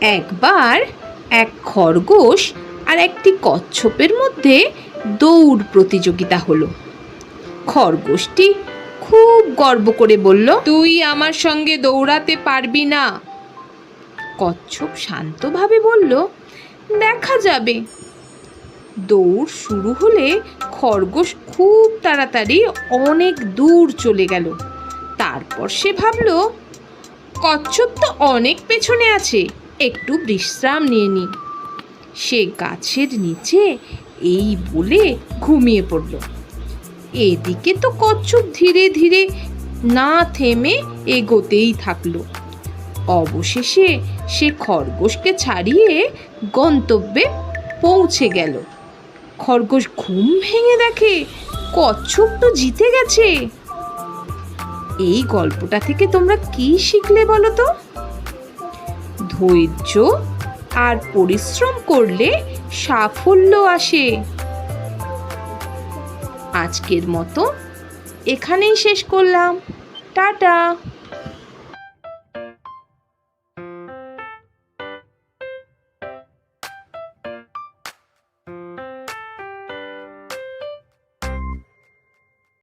একবার এক খরগোশ আর একটি কচ্ছপের মধ্যে দৌড় প্রতিযোগিতা হলো। খরগোশটি খুব গর্ব করে বলল, তুই আমার সঙ্গে দৌড়াতে পারবি না। কচ্ছপ শান্তভাবে বলল, দেখা যাবে। দৌড় শুরু হলে খরগোশ খুব তাড়াতাড়ি অনেক দূর চলে গেল। তারপর সে ভাবল, কচ্ছপ তো অনেক পেছনে আছে একটু বিশ্রাম নিয়ে নি। সে গাছের নিচে এই বলে ঘুমিয়ে পড়ল। এদিকে তো কচ্ছপ ধীরে ধীরে না থেমে এগোতেই থাকল। অবশেষে সে খরগোশকে ছাড়িয়ে গন্তব্যে পৌঁছে গেল। খরগোশ ঘুম ভেঙে দেখে, কচ্ছপ তো জিতে গেছে। এই গল্পটা থেকে তোমরা কি শিখলে বলো তো? ধৈর্য আর পরিশ্রম করলে সাফল্য আসে। আজকের মতো এখানেই শেষ করলাম। টাটা!